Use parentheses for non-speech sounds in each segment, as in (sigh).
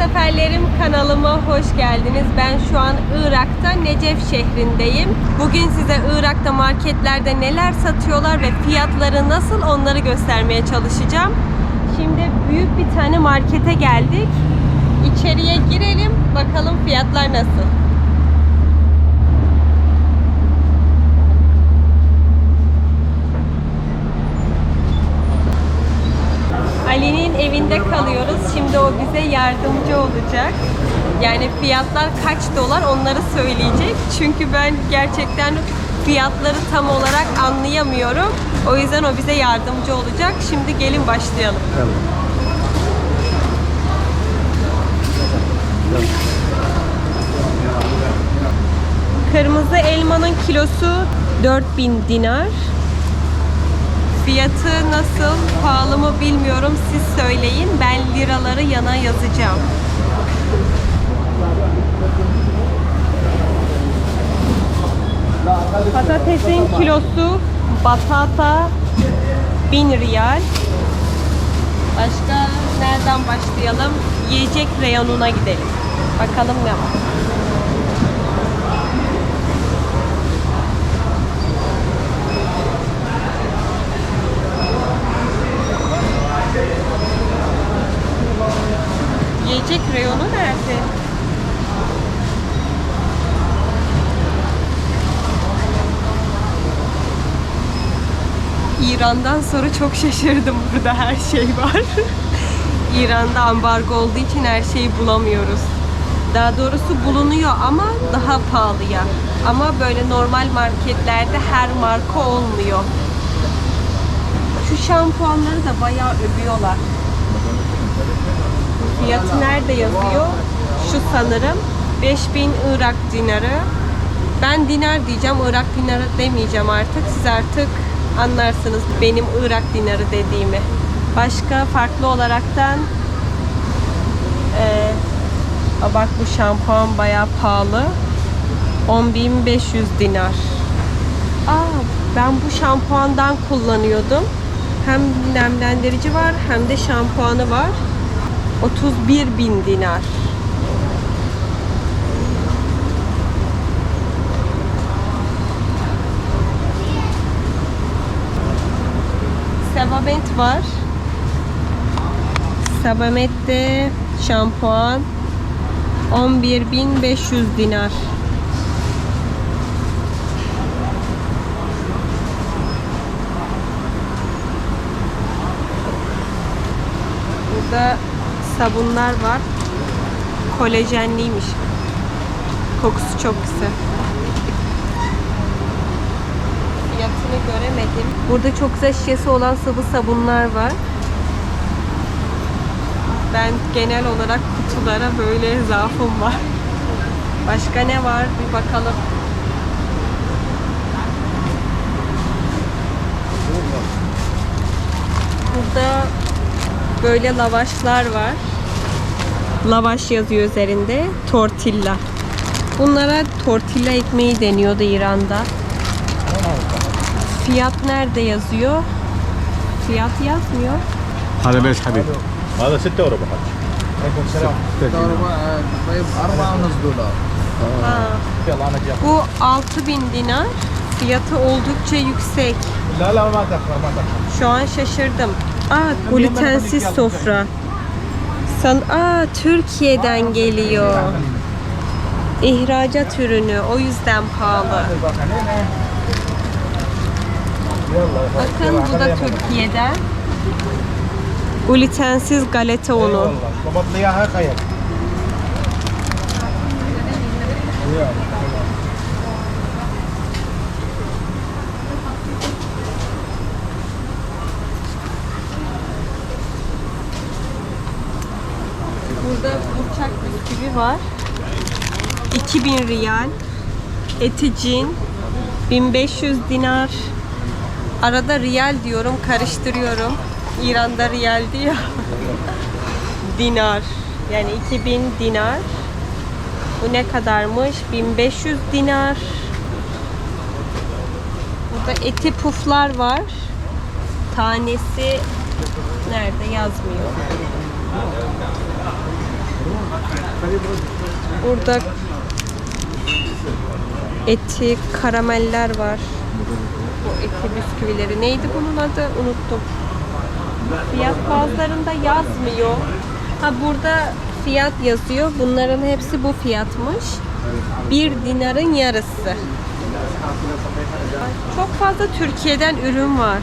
seferlerim kanalıma hoş geldiniz. Ben şu an Irak'ta Necef şehrindeyim. Bugün size Irak'ta marketlerde neler satıyorlar ve fiyatları nasıl onları göstermeye çalışacağım. Şimdi büyük bir tane markete geldik. İçeriye girelim bakalım fiyatlar nasıl. Ali'nin evinde kalıyoruz. Şimdi o bize yardımcı olacak. Yani fiyatlar kaç dolar onları söyleyecek. Çünkü ben gerçekten fiyatları tam olarak anlayamıyorum. O yüzden o bize yardımcı olacak. Şimdi gelin başlayalım. Kırmızı elmanın kilosu 4000 dinar. Fiyatı nasıl, pahalı mı bilmiyorum. Siz söyleyin. Ben liraları yana yazacağım. Patatesin kilosu batata 1000 riyal. Başka nereden başlayalım? Yiyecek reyonuna gidelim. Bakalım ne var. Yiyecek reyonu nerede? İran'dan sonra çok şaşırdım. Burada her şey var. (laughs) İran'da ambargo olduğu için her şeyi bulamıyoruz. Daha doğrusu bulunuyor ama daha pahalıya. Ama böyle normal marketlerde her marka olmuyor. Şu şampuanları da bayağı övüyorlar. Fiyatı nerede yazıyor? Şu sanırım 5000 Irak dinarı. Ben dinar diyeceğim, Irak dinarı demeyeceğim artık. Siz artık anlarsınız benim Irak dinarı dediğimi. Başka farklı olaraktan aa bak bu şampuan bayağı pahalı. 10.500 dinar. Aa, ben bu şampuandan kullanıyordum. Hem nemlendirici var hem de şampuanı var. 31 bin dinar. Sebamed var. Sebamed'de şampuan 11.500 dinar. Burada sabunlar var. Kolajenliymiş. Kokusu çok güzel. Fiyatını göremedim. Burada çok güzel şişesi olan sıvı sabunlar var. Ben genel olarak kutulara böyle zaafım var. Başka ne var? Bir bakalım. Burada böyle lavaşlar var. Lavaş yazıyor üzerinde. Tortilla. Bunlara tortilla ekmeği deniyordu İran'da. Fiyat nerede yazıyor? Fiyat yazmıyor. هذا بيش حبيب هذا 6 اورو بحط طيب أربعة ونص دولار Ha. يلا انا جاي Bu 6000 dinar. Fiyatı oldukça yüksek. لا لا ما تاخر ما تاخر Şu an şaşırdım. Aa, glutensiz sofra. San Aa, Türkiye'den geliyor. İhracat ürünü. O yüzden pahalı. Bakın bu da Türkiye'den. Glutensiz galeta unu. Var. 2000 riyal. Eticin 1500 dinar. Arada riyal diyorum, karıştırıyorum. İran'da riyal diyor. (laughs) dinar. Yani 2000 dinar. Bu ne kadarmış? 1500 dinar. Burada eti puflar var. Tanesi nerede yazmıyor. Burada eti karameller var. Bu eti bisküvileri. Neydi bunun adı? Unuttum. Fiyat bazılarında yazmıyor. Ha burada fiyat yazıyor. Bunların hepsi bu fiyatmış. Bir dinarın yarısı. Çok fazla Türkiye'den ürün var.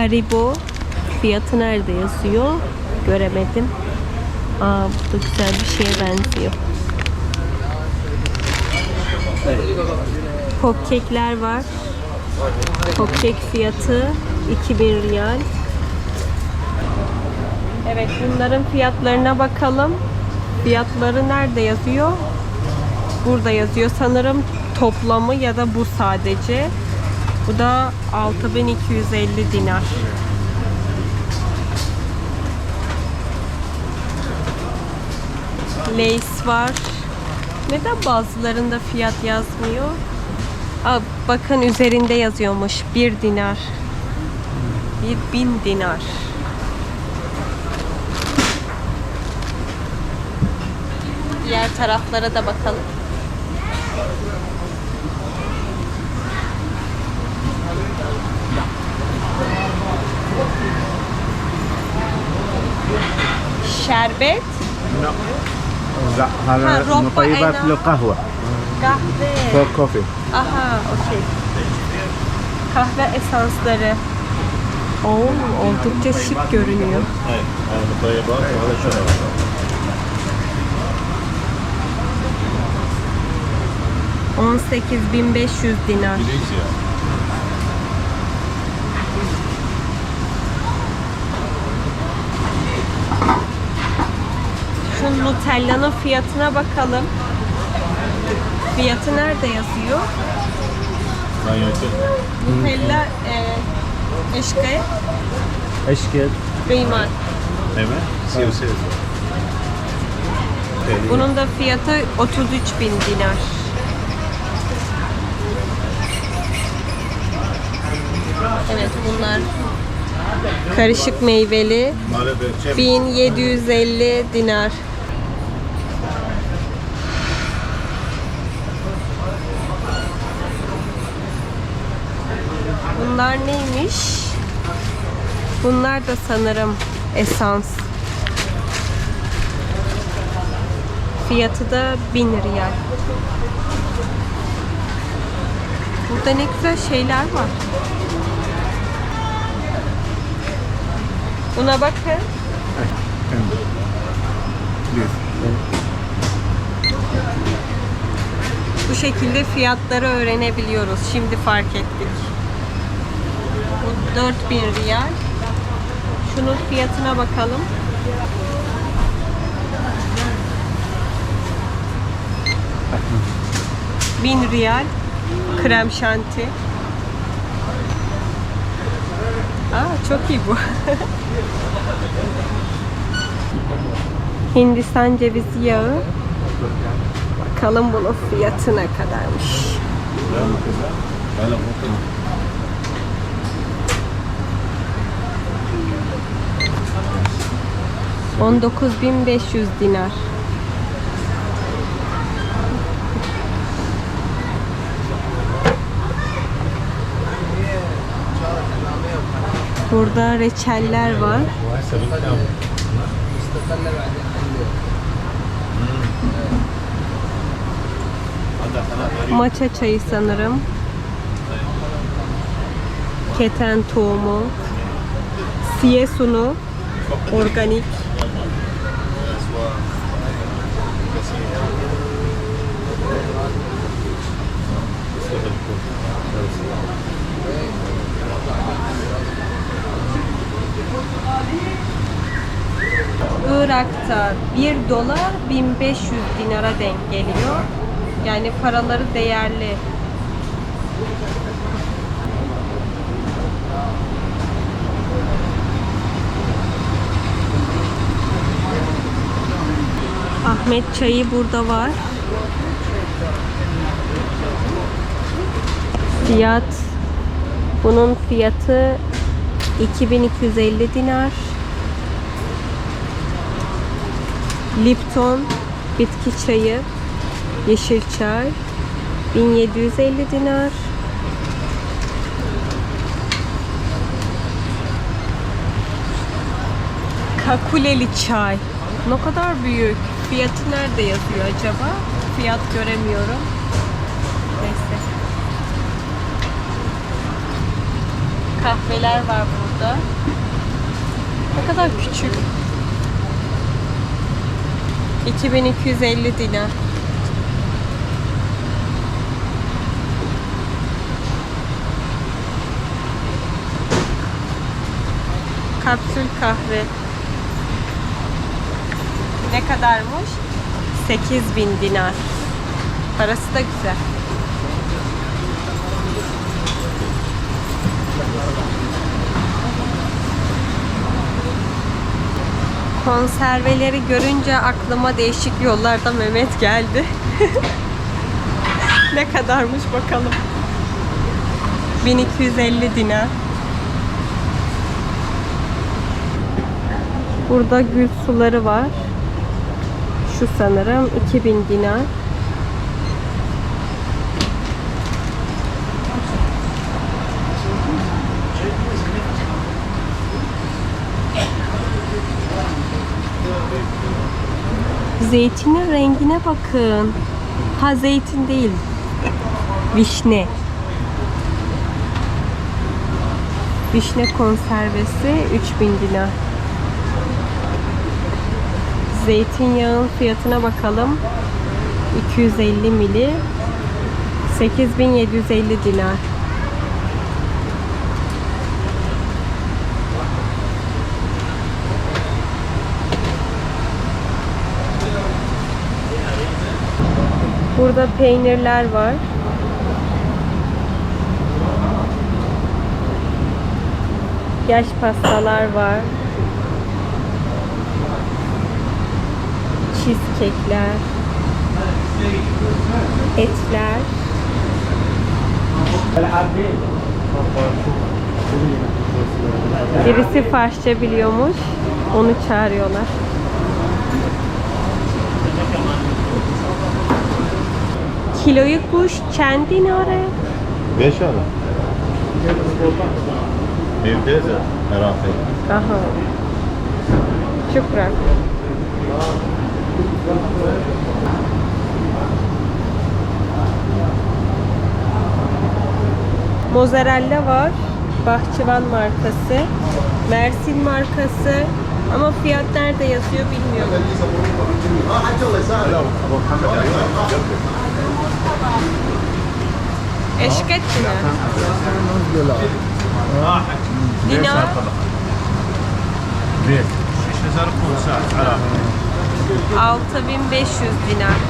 Haribo fiyatı nerede yazıyor? Göremedim. Aa bu da güzel bir şeye benziyor. Popkekler var. Popkek fiyatı 2000 riyal. Evet bunların fiyatlarına bakalım. Fiyatları nerede yazıyor? Burada yazıyor. Sanırım toplamı ya da bu sadece. Bu da 6250 dinar. Lace var. Neden bazılarında fiyat yazmıyor? Aa, bakın üzerinde yazıyormuş. 1 dinar. 1000 dinar. Diğer taraflara da bakalım. Şerbet, لا هذا ها، ربع مطيبات أنا. للقهوة kahve. فور كوفي Aha, okey. Kahve esansları. Oo, oldukça şık görünüyor. هاي هذا مطيبات وهذا شرب 18.500 dinar. şu Nutella'nın fiyatına bakalım. Fiyatı nerede yazıyor? Nutella e, eşke Acho que é. kıyma. Siyo. Bunun da fiyatı 33 bin dinar. Evet bunlar karışık meyveli 1750 dinar. Bunlar neymiş? Bunlar da sanırım esans. Fiyatı da 1000 riyal. Burada ne güzel şeyler var. Buna bakın. Bu şekilde fiyatları öğrenebiliyoruz. Şimdi fark ettik. Bu 4000 riyal. Şunun fiyatına bakalım. Bin riyal krem şanti. Aa çok iyi bu. (laughs) Hindistan cevizi yağı. Bakalım bunun fiyatı ne kadarmış. 19.500 dinar. Burada reçeller var. Maça çayı sanırım. Keten tohumu. Siyesunu. Organik. Irak'ta 1 dolar 1500 dinara denk geliyor. Yani paraları değerli. Ahmet çayı burada var. Fiyat bunun fiyatı 2250 dinar. Lipton bitki çayı, yeşil çay 1750 dinar. Kakuleli çay. Ne kadar büyük. Fiyatı nerede yazıyor acaba? Fiyat göremiyorum. Neyse. Kahveler var burada. Ne kadar küçük. 2250 dinar. Kapsül kahve. Ne kadarmış? 8000 dinar. Parası da güzel. Konserveleri görünce aklıma değişik yollarda Mehmet geldi. (laughs) ne kadarmış bakalım. 1250 dinar. Burada gül suları var. Şu sanırım 2000 dinar. Zeytinin rengine bakın. Ha zeytin değil. Vişne. Vişne konservesi 3000 dinar. Zeytinyağın fiyatına bakalım. 250 mili 8750 dinar. Burada peynirler var. Yaş pastalar var. Cheesecake'ler, etler. Birisi Farsça biliyormuş. Onu çağırıyorlar. Kiloyu kuş çendin oraya. Beş ara. Evdeyiz ya. Herhalde. Aha. Şükran. Mozzarella var. Bahçıvan markası. Mersin markası. Ama fiyat nerede yazıyor bilmiyorum. Eşket mi? Dinar. Bir. Şiş hesarı konser. Herhalde. 6500 dinar.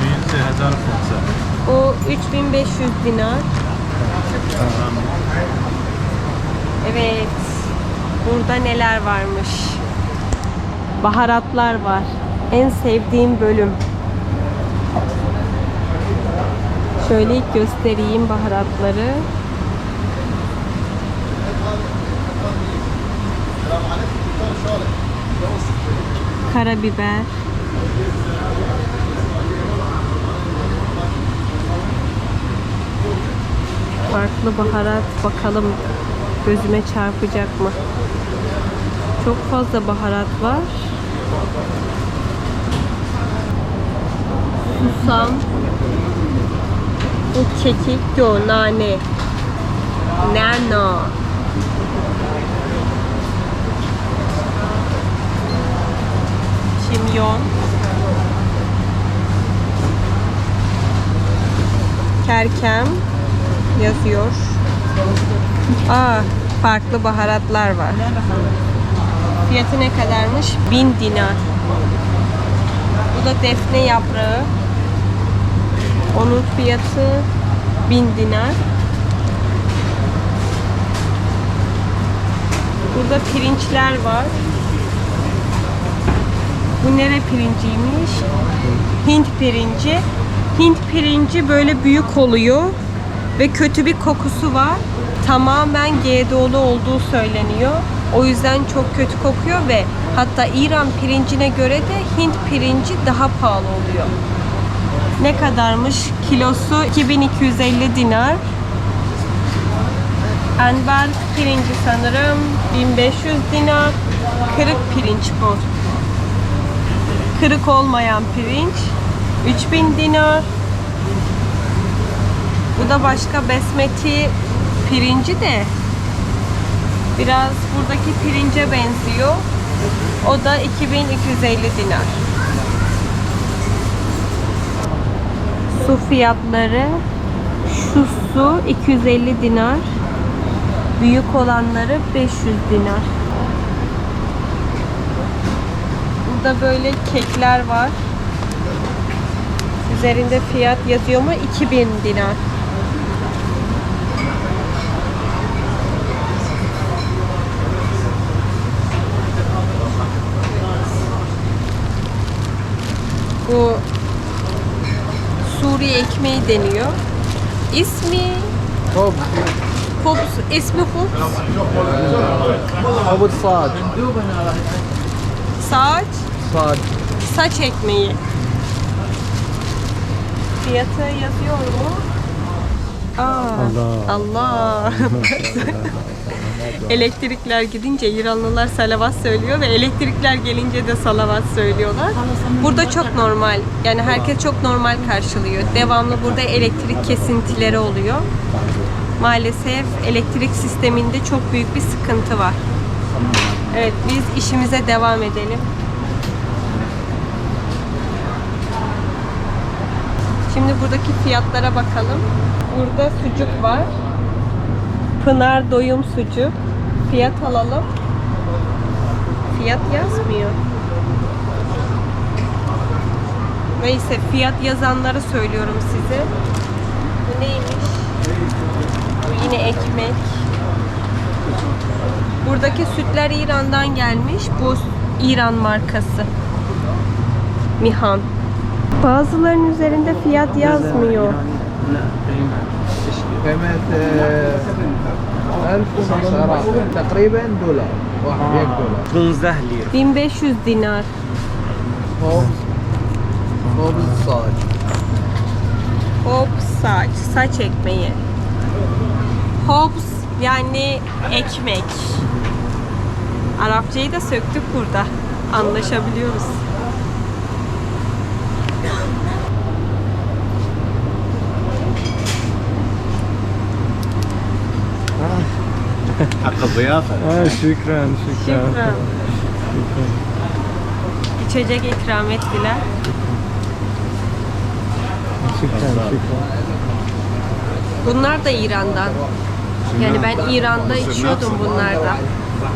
Birinci hesarı konser. O 3500 dinar. Evet. Burada neler varmış? Baharatlar var. En sevdiğim bölüm. Şöyle ilk göstereyim baharatları. Karabiber. Farklı baharat bakalım gözüme çarpacak mı? Çok fazla baharat var. Susam. Bu kekik yo nane. Nano. Kimyon. Kerkem yazıyor. Aa, farklı baharatlar var. Fiyatı ne kadarmış? 1000 dinar. Bu da defne yaprağı. Onun fiyatı 1000 dinar. Burada pirinçler var. Bu nere pirinciymiş? Hint pirinci. Hint pirinci böyle büyük oluyor ve kötü bir kokusu var. Tamamen GDO'lu olduğu söyleniyor. O yüzden çok kötü kokuyor ve hatta İran pirincine göre de Hint pirinci daha pahalı oluyor. Ne kadarmış? Kilosu 2250 dinar. Enver pirinci sanırım 1500 dinar. Kırık pirinç bu. Kırık olmayan pirinç 3000 dinar. Bu da başka besmeti pirinci de biraz buradaki pirince benziyor. O da 2250 dinar. Su fiyatları şu su 250 dinar. Büyük olanları 500 dinar. Burada böyle kekler var. Üzerinde fiyat yazıyor mu? 2000 dinar. Bu Suriye ekmeği deniyor. İsmi Hobbs. Hobbs. İsmi Hobbs. Hobbs Saad. Saat var. Saç ekmeği. Fiyatı yazıyor mu? Aa, Allah. Allah. (laughs) elektrikler gidince İranlılar salavat söylüyor ve elektrikler gelince de salavat söylüyorlar. Burada çok normal. Yani herkes çok normal karşılıyor. Devamlı burada elektrik kesintileri oluyor. Maalesef elektrik sisteminde çok büyük bir sıkıntı var. Evet biz işimize devam edelim. Şimdi buradaki fiyatlara bakalım. Burada sucuk var. Pınar doyum sucuk. Fiyat alalım. Fiyat yazmıyor. Neyse fiyat yazanları söylüyorum size. Bu neymiş? Bu yine ekmek. Buradaki sütler İran'dan gelmiş. Bu İran markası. Mihan. Bazılarının üzerinde fiyat yazmıyor. قيمة آه، 1000 ونص تقريبا دولار واحد هيك دولار 15 lira. 1500 dinar. خبز خبز صاج Hop saç, saç ekmeği. Hops yani ekmek. Arapçayı da söktük burada. Anlaşabiliyoruz. حق الضيافة Ha, şükran, şükran. Şükran. İçecek ikram ettiler. Şükran, şükran. Bunlar da İran'dan. Yani ben İran'da içiyordum bunlardan.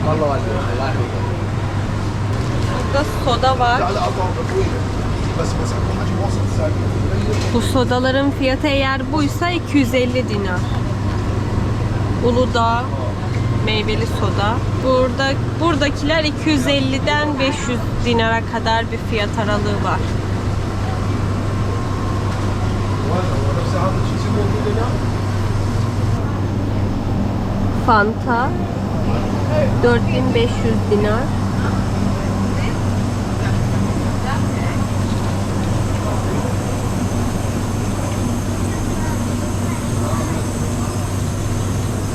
والله واجد الله يحفظك Burada soda var. Bu sodaların fiyatı eğer buysa 250 dinar. Uludağ meyveli soda. Burada buradakiler 250'den 500 dinara kadar bir fiyat aralığı var. Fanta 4500 dinar.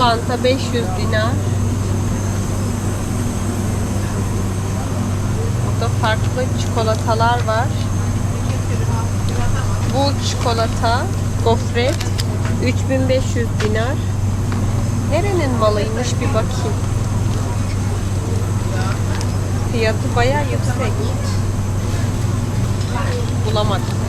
Fanta 500 dinar. Burada farklı çikolatalar var. Bu çikolata, gofret 3500 dinar. Nerenin malıymış bir bakayım. Fiyatı bayağı yüksek. Bulamadım.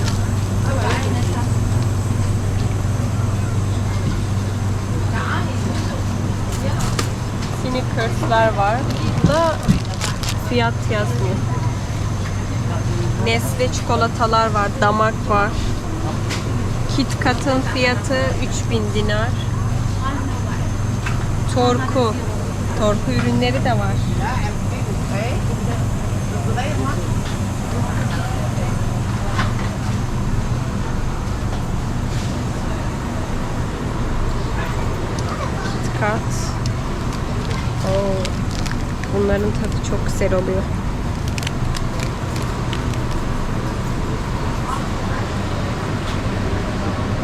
mini kurtlar var. Burada fiyat yazmıyor. Nesle çikolatalar var, damak var. Kit Kat'ın fiyatı 3000 dinar. Torku, torku ürünleri de var. Kit Kat güzel oluyor.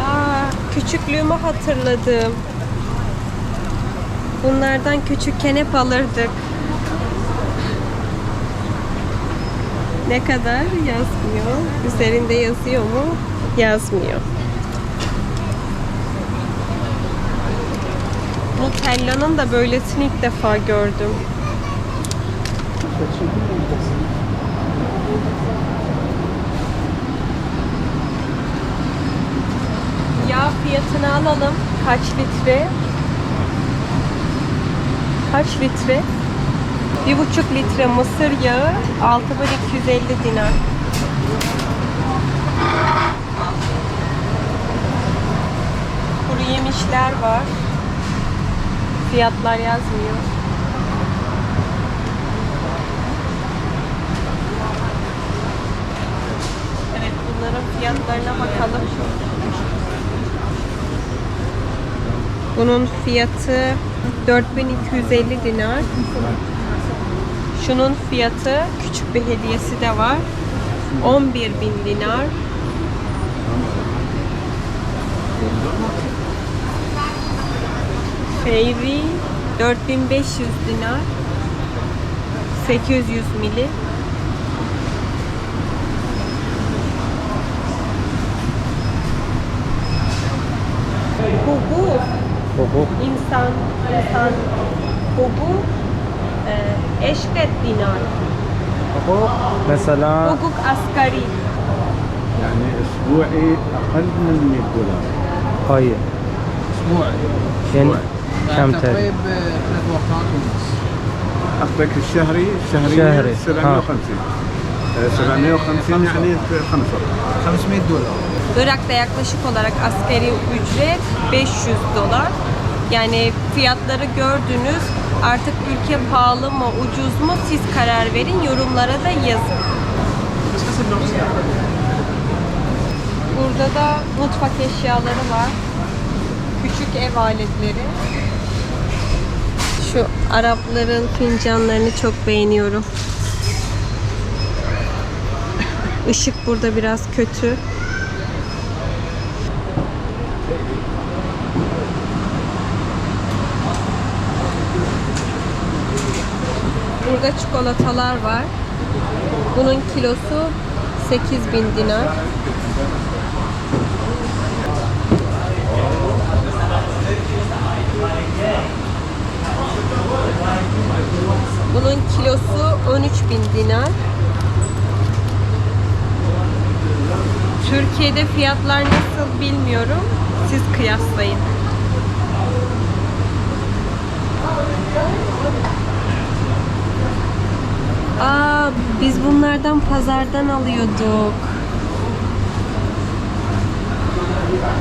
Aa, küçüklüğümü hatırladım. Bunlardan küçükken hep alırdık. Ne kadar yazmıyor. Üzerinde yazıyor mu? Yazmıyor. Nutella'nın da böylesini ilk defa gördüm. Yağ fiyatını alalım. Kaç litre? Kaç litre? Bir buçuk litre mısır yağı 6250 dinar. Kuru yemişler var. Fiyatlar yazmıyor. Evet bunların fiyatlarına bakalım. Bunun fiyatı 4250 dinar. Şunun fiyatı küçük bir hediyesi de var. 11 bin dinar. Fairy 4500 dinar. 800 mili. Hubu Hukuk. insan insan hubu e, eşket dinar. Hukuk. Mesela Hukuk asgari. يعني اسبوعي اقل من 100 دولار hayır. اسبوعي Yani يعني كم تل تقريب ثلاث وقتات ونص اخذك الشهري شهري شهري. 750 آه، 750 يعني في خمس وقت 500 دولار Irak'ta yaklaşık olarak askeri ücret 500 dolar. Yani fiyatları gördünüz. Artık ülke pahalı mı, ucuz mu siz karar verin. Yorumlara da yazın. Burada da mutfak eşyaları var. Küçük ev aletleri. Arapların fincanlarını çok beğeniyorum. Işık burada biraz kötü. Burada çikolatalar var. Bunun kilosu 8000 dinar. 3000 dinar. Türkiye'de fiyatlar nasıl bilmiyorum. Siz kıyaslayın. Aa, biz bunlardan pazardan alıyorduk.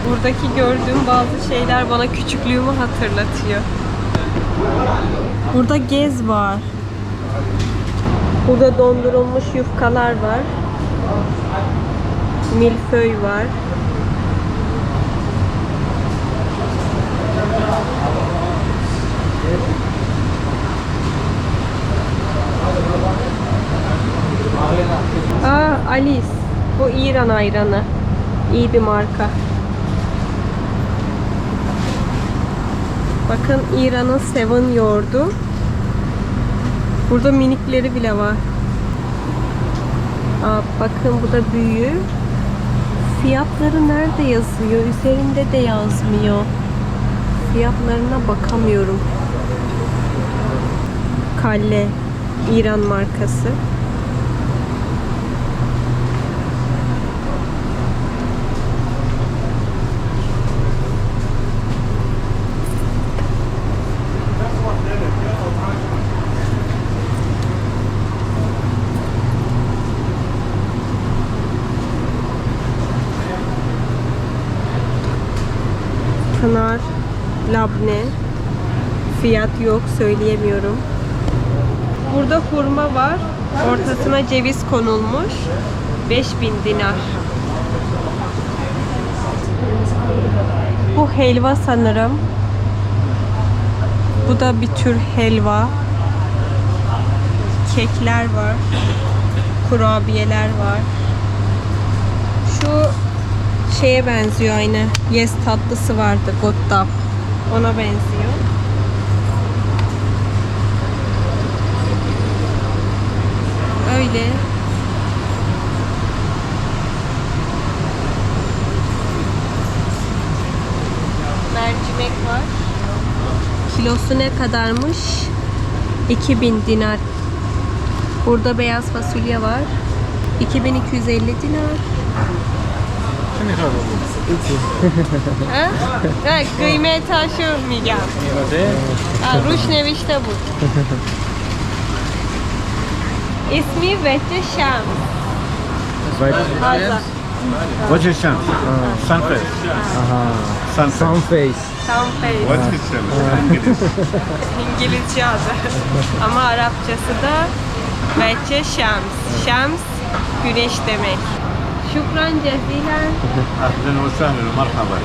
Buradaki gördüğüm bazı şeyler bana küçüklüğümü hatırlatıyor. Burada gez var. Burada dondurulmuş yufkalar var. Milföy var. Aa Alice. Bu İran ayranı. İyi bir marka. Bakın İran'ın Seven yoğurdu. Burada minikleri bile var. Aa, bakın bu da büyüğü. Fiyatları nerede yazıyor? Üzerinde de yazmıyor. Fiyatlarına bakamıyorum. Kalle. İran markası. Pınar, labne. Fiyat yok söyleyemiyorum. Burada hurma var. Ortasına ceviz konulmuş. 5000 dinar. Bu helva sanırım. Bu da bir tür helva. kekler var. Kurabiyeler var. Şu şeye benziyor aynı. Yes tatlısı vardı. Gottab. Ona benziyor. Öyle. Mercimek var. Kilosu ne kadarmış? 2000 dinar. Burada beyaz fasulye var. 2250 dinar ne kadar oldu? (laughs) Ha? Ben kıymete aşırmayacağım. Evet. Ha, Ruş nevişte bu. (laughs) İsmi Vece Şam. Hazar. Vece Şam. Sunface. Aha. Sunface. Sunface. Tam Feyz. What is it? İngilizce adı. (laughs) Ama Arapçası da Vece Şams. Şams güneş demek. Şükran (laughs) cezilen. أهلا وسهلا ومرحبا.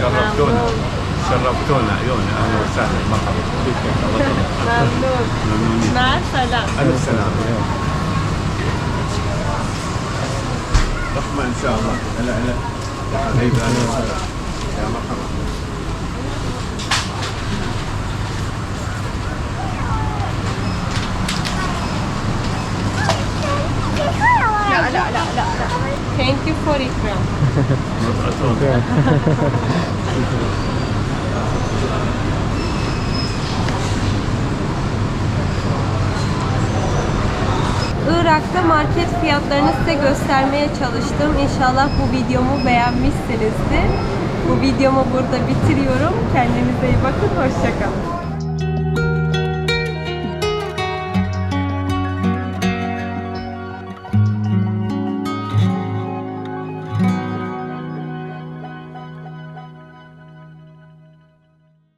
شرفتونا. شرفتونا عيوني. أهلا وسهلا مرحبا Memnun. ممنونين Mesela. الف سلامه رحمة إن شاء الله. هلا هلا يا حبيبي أهلا وسهلا يا مرحبا. Thank you for ikram. Irak'ta market fiyatlarını size göstermeye çalıştım. İnşallah bu videomu beğenmişsinizdir. Bu videomu burada bitiriyorum. Kendinize iyi bakın. Hoşçakalın.